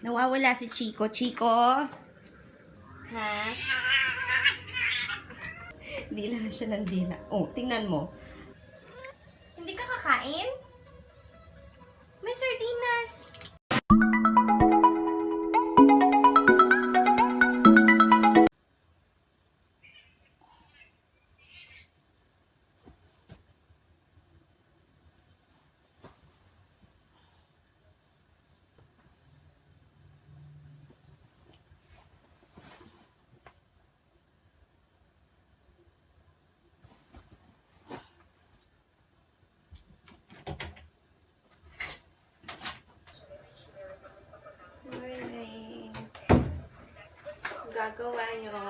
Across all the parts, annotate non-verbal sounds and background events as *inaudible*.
Nawawala si Chico. Chico? Ha? Dila na siya ng dila. Oh, tingnan mo. Hindi ka kakain? Gagawa nyo.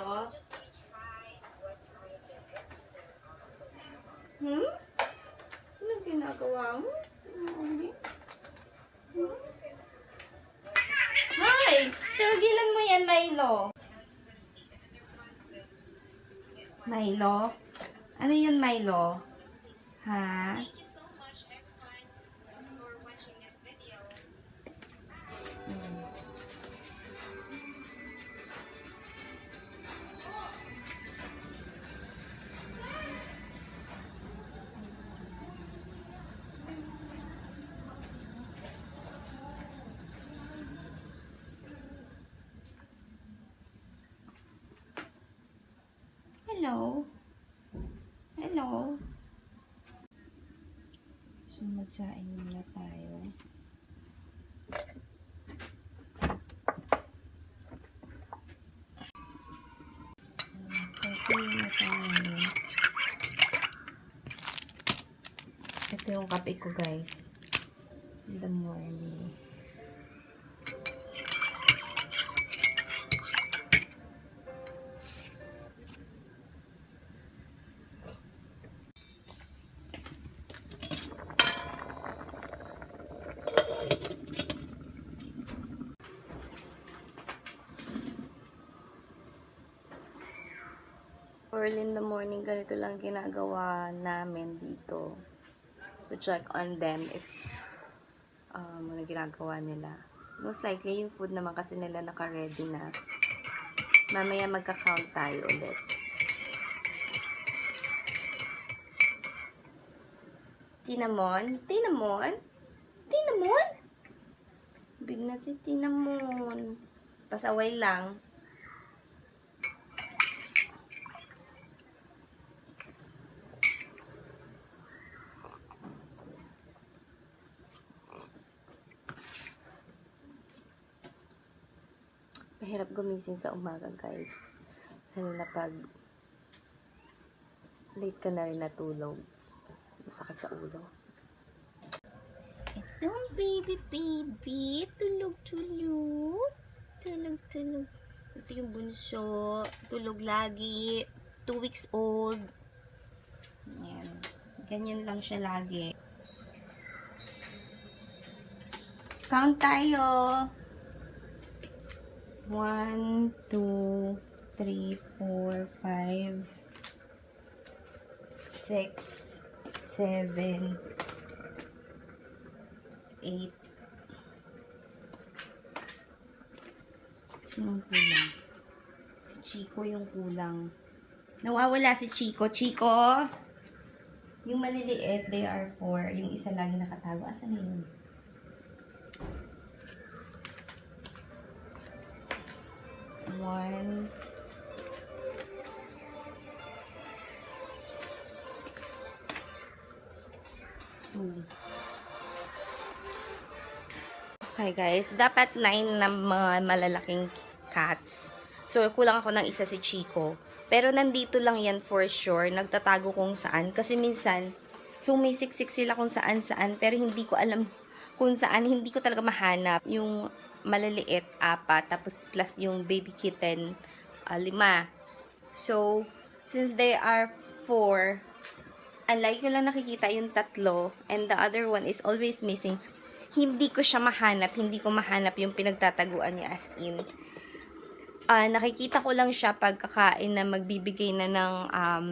Hmm? Ano ginagawa mo? Hmm? Hoy! Tigilan mo yan, Milo. Milo? Ano yun, Milo? Ha? Hello? Hello? So, magsain muna tayo. Coffee na tayo. Ito yung kape ko, guys. In the morning. In the morning, ganito lang ginagawa namin dito. To check on them if um, ano ginagawa nila. Most likely, yung food naman kasi nila naka-ready na. Mamaya magka-count tayo ulit. Tinamon? Tinamon? Tinamon? Big na si Tinamon. Pasaway lang. Mahirap gumising sa umaga, guys. Lalo na pag late ka na rin natulog. Masakit sa ulo. Ito ang baby baby. Tulog tulog. Tulog tulog. Ito yung bunso. Tulog lagi. Two weeks old. Ayan. Ganyan lang siya lagi. Count tayo. One, two, three, four, five, six, seven, eight. Sinong kulang? Si Chico yung kulang. Nawawala si Chico. Chico! Yung maliliit, they are four. Yung isa lagi nakatago. Asan na yun? One. Two. Okay guys, dapat nine na mga malalaking cats. So, kulang ako ng isa si Chico. Pero nandito lang yan for sure. Nagtatago kung saan. Kasi minsan, sumisiksik sila kung saan saan. Pero hindi ko alam kung saan. Hindi ko talaga mahanap. Yung maliliit, apat. Tapos plus yung baby kitten, ah, lima. So, since they are four, unlike ko lang nakikita yung tatlo, and the other one is always missing, hindi ko siya mahanap, hindi ko mahanap yung pinagtataguan niya as in. Ah, nakikita ko lang siya pagkakain na magbibigay na ng um,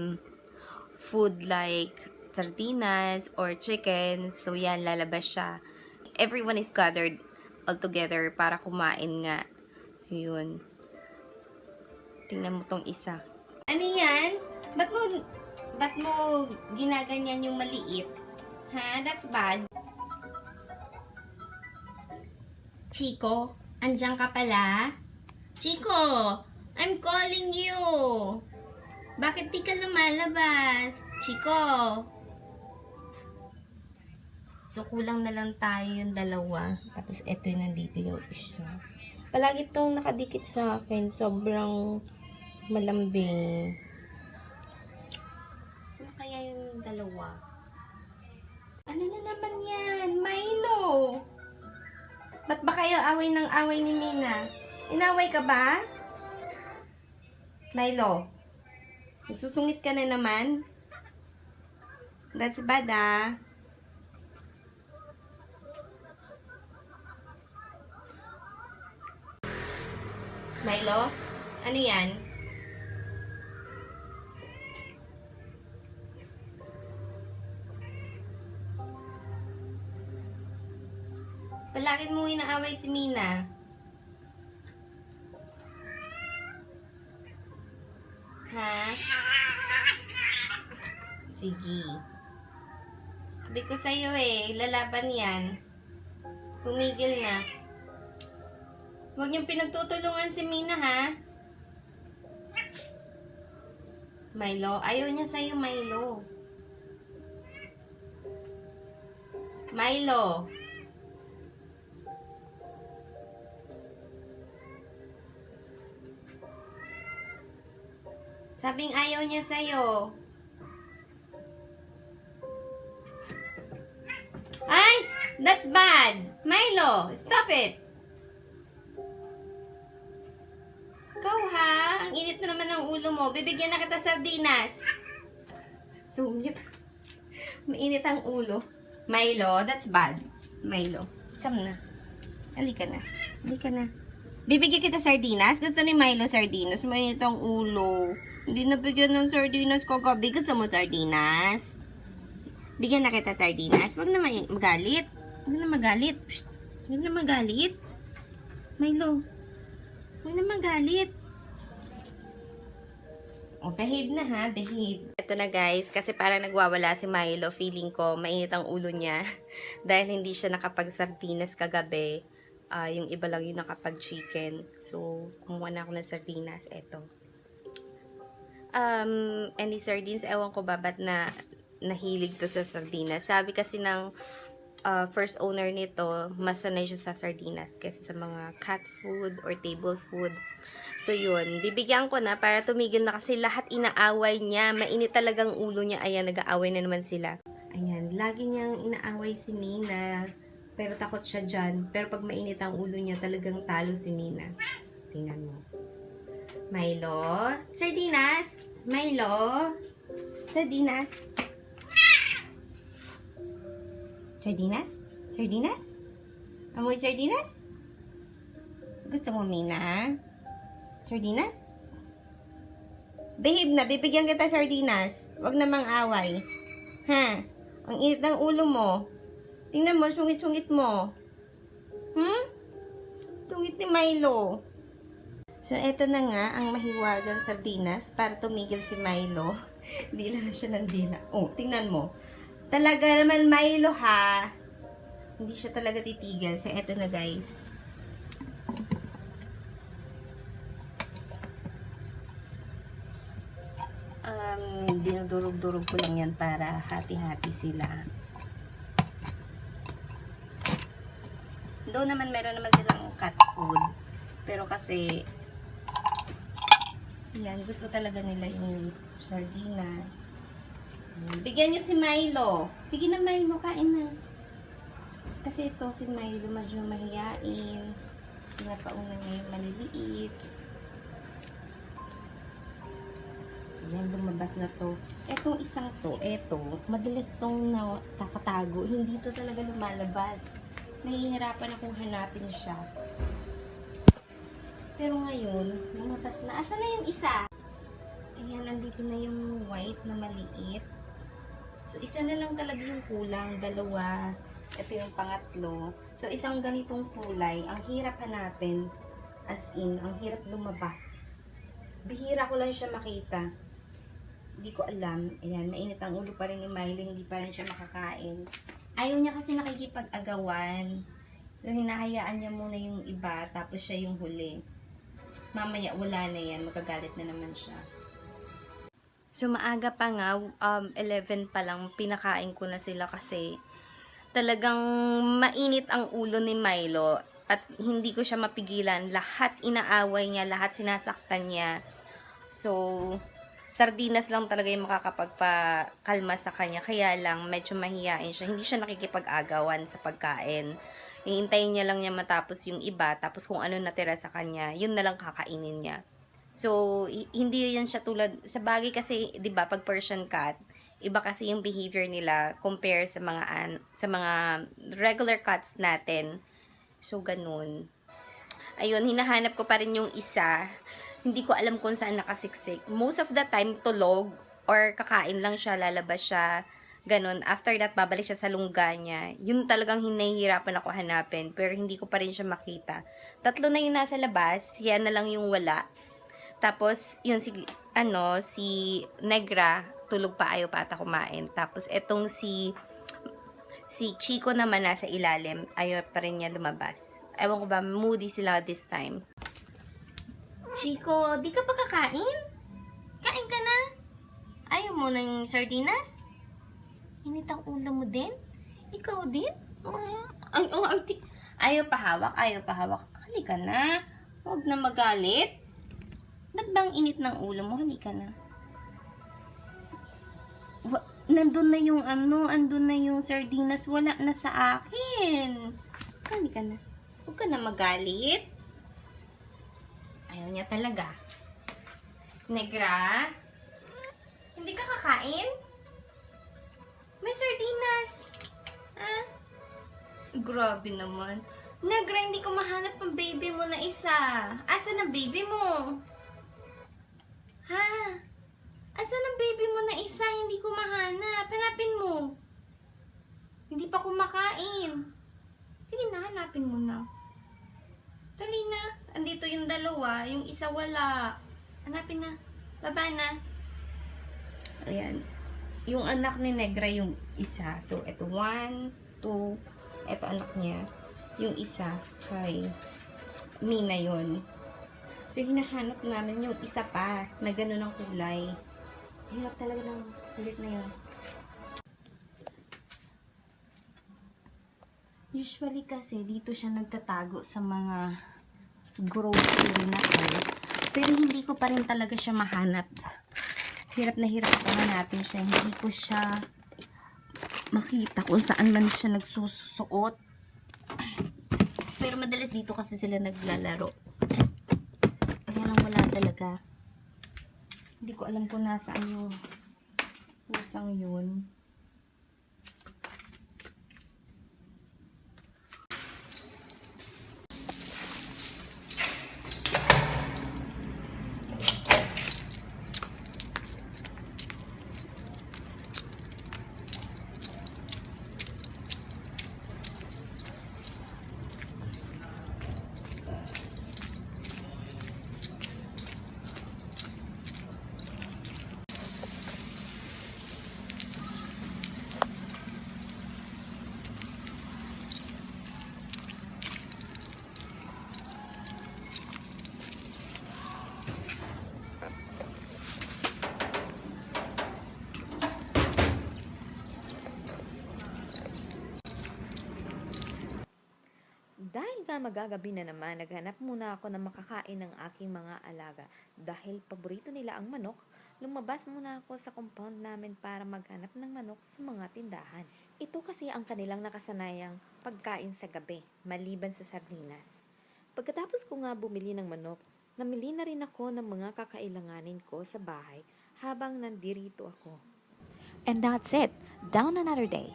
food like sardinas or chickens. So, yan, lalabas siya. Everyone is gathered all together para kumain nga. So, yun. Tingnan mo tong isa. Ano yan? Ba't mo, ba't mo ginaganyan yung maliit? Ha? That's bad. Chico, andyan ka pala? Chico, I'm calling you. Bakit di ka lumalabas? Chico. So, kulang na lang tayo yung dalawa. Tapos, eto yung nandito yung isa. Palagi itong nakadikit sa akin. Sobrang malambing. Sino kaya yung dalawa? Ano na naman yan? Milo! Ba't ba kayo away ng away ni Mina? Inaway ka ba? Milo? Nagsusungit ka na naman? That's bad ah. Milo? Ano yan? Palagin mo inaaway si Mina. Ha? Sige. Sabi ko sa'yo eh, lalaban yan. Tumigil na. Huwag niyong pinagtutulungan si Mina, ha? Milo, ayaw niya sa'yo, Milo. Milo. Sabing ayaw niya sa'yo. Ay! That's bad! Milo, stop it! Init na naman ng ulo mo. Bibigyan na kita sardinas. Sungit. Mainit ang ulo. Milo, that's bad. Milo, come na. Halika na. Halika na. Bibigyan kita sardinas? Gusto ni Milo sardinas? Mainit ang ulo. Hindi nabigyan ng sardinas kagabi. Gusto mo sardinas? Bigyan na kita sardinas. Huwag na ma- magalit. Huwag na magalit. Psst. Huwag na magalit. Milo, Huwag na magalit. O, behave na ha, behave. Ito na guys, kasi parang nagwawala si Milo. Feeling ko, mainit ang ulo niya. *laughs* Dahil hindi siya nakapag-sardinas kagabi. Ah, yung iba lang yung nakapag-chicken. So, kumuha na ako ng sardinas. Ito. Um, any sardines, ewan ko ba, ba't na nahilig to sa sardinas. Sabi kasi ng uh, first owner nito, mas sanay siya sa sardinas kaysa sa mga cat food or table food. So yun, bibigyan ko na para tumigil na kasi lahat inaaway niya. Mainit talagang ulo niya. Ayan, nag-aaway na naman sila. Ayan, lagi niyang inaaway si Mina. Pero takot siya dyan. Pero pag mainit ang ulo niya, talagang talo si Mina. Tingnan mo. Milo? Sardinas? Milo? Sardinas? Sardinas? Sardinas? Amoy sardinas? Gusto mo, Mina? Sardinas? Behave na, bibigyan kita sardinas. Huwag namang away. Ha? Ang init ng ulo mo. Tingnan mo, sungit-sungit mo. Hmm? Sungit ni Milo. So, eto na nga ang mahiwagang sardinas para tumigil si Milo. *laughs* Dila na siya ng. Oh, tingnan mo. Talaga naman Milo ha. Hindi siya talaga titigil. So, eto na guys. Um, dinudurog-durog ko lang yan para hati-hati sila. Doon naman meron naman silang cat food. Pero kasi yan, gusto talaga nila yung sardinas. Bigyan niyo si Milo. Sige na Milo, kain na. Kasi ito si Milo medyo mahiyain. Pinapauna niya yung maliliit. Yan, lumabas na to. Etong isang to, eto, madalas tong nakatago. Hindi to talaga lumalabas. Nahihirapan akong hanapin siya. Pero ngayon, lumabas na. Asa na yung isa? Ayan, nandito na yung white na maliit. So, isa na lang talaga yung kulang. Dalawa. Ito yung pangatlo. So, isang ganitong kulay, ang hirap hanapin. As in, ang hirap lumabas. Bihira ko lang siya makita. Hindi ko alam. Ayan, mainit ang ulo pa rin ni Miley. Hindi pa rin siya makakain. Ayaw niya kasi nakikipag-agawan. So, hinahayaan niya muna yung iba, tapos siya yung huli. Mamaya, wala na yan. Magagalit na naman siya. So, maaga pa nga, um, 11 pa lang, pinakain ko na sila kasi talagang mainit ang ulo ni Milo at hindi ko siya mapigilan. Lahat inaaway niya, lahat sinasaktan niya. So, sardinas lang talaga yung makakapagpakalma sa kanya. Kaya lang, medyo mahihain siya. Hindi siya nakikipag-agawan sa pagkain. Hihintayin niya lang niya matapos yung iba, tapos kung ano natira sa kanya, yun na lang kakainin niya. So, hi- hindi yan siya tulad, sa bagay kasi, di ba, pag Persian cat, iba kasi yung behavior nila compare sa mga, an- sa mga regular cats natin. So, ganun. Ayun, hinahanap ko pa rin yung isa. Hindi ko alam kung saan nakasiksik. Most of the time, tulog or kakain lang siya, lalabas siya, ganun. After that, babalik siya sa lungga niya. Yun talagang hinahihirapan ako hanapin, pero hindi ko pa rin siya makita. Tatlo na yung nasa labas, yan na lang yung wala. Tapos, yun si, ano, si Negra, tulog pa, ayaw pa ata kumain. Tapos, etong si, si Chico naman nasa ilalim, ayaw pa rin niya lumabas. Ewan ko ba, moody sila this time. Chico, di ka pa kakain? Kain ka na? Ayaw mo ng sardinas? Init ang ulo mo din? Ikaw din? Oh, ay, oh, ay, ayaw pa hawak, ayaw pa hawak. Halika na. Huwag na magalit. Ba't init ng ulo mo? Halika na. Wa- nandun na yung ano, andun na yung sardinas. Wala na sa akin. Halika na. Huwag ka na magalit. Ayaw niya talaga. Negra? Hindi ka kakain? May sardinas. Ha? Grabe naman. Negra, hindi ko mahanap ang baby mo na isa. Asa na baby mo? Ha? Asan ang baby mo na isa? Hindi ko mahanap. Hanapin mo. Hindi pa kumakain. Sige na, hanapin mo na. Dali na. Andito yung dalawa. Yung isa wala. Hanapin na. Baba na. Ayan. Yung anak ni Negra yung isa. So, ito one, two. Ito anak niya. Yung isa kay Mina yon. So, hinahanap namin yung isa pa na gano'n ang kulay. Hirap talaga ng kulit na yun. Usually kasi dito siya nagtatago sa mga grocery na to. Pero hindi ko pa rin talaga siya mahanap. Hirap na hirap ako hanapin siya. Hindi ko siya makita kung saan man siya nagsusuot. Pero madalas dito kasi sila naglalaro. Talaga. Hindi ko alam kung nasaan yung pusang yun. Nga magagabi na naman, naghanap muna ako ng makakain ng aking mga alaga. Dahil paborito nila ang manok, lumabas muna ako sa compound namin para maghanap ng manok sa mga tindahan. Ito kasi ang kanilang nakasanayang pagkain sa gabi, maliban sa sardinas. Pagkatapos ko nga bumili ng manok, namili na rin ako ng mga kakailanganin ko sa bahay habang nandirito ako. And that's it. Down another day.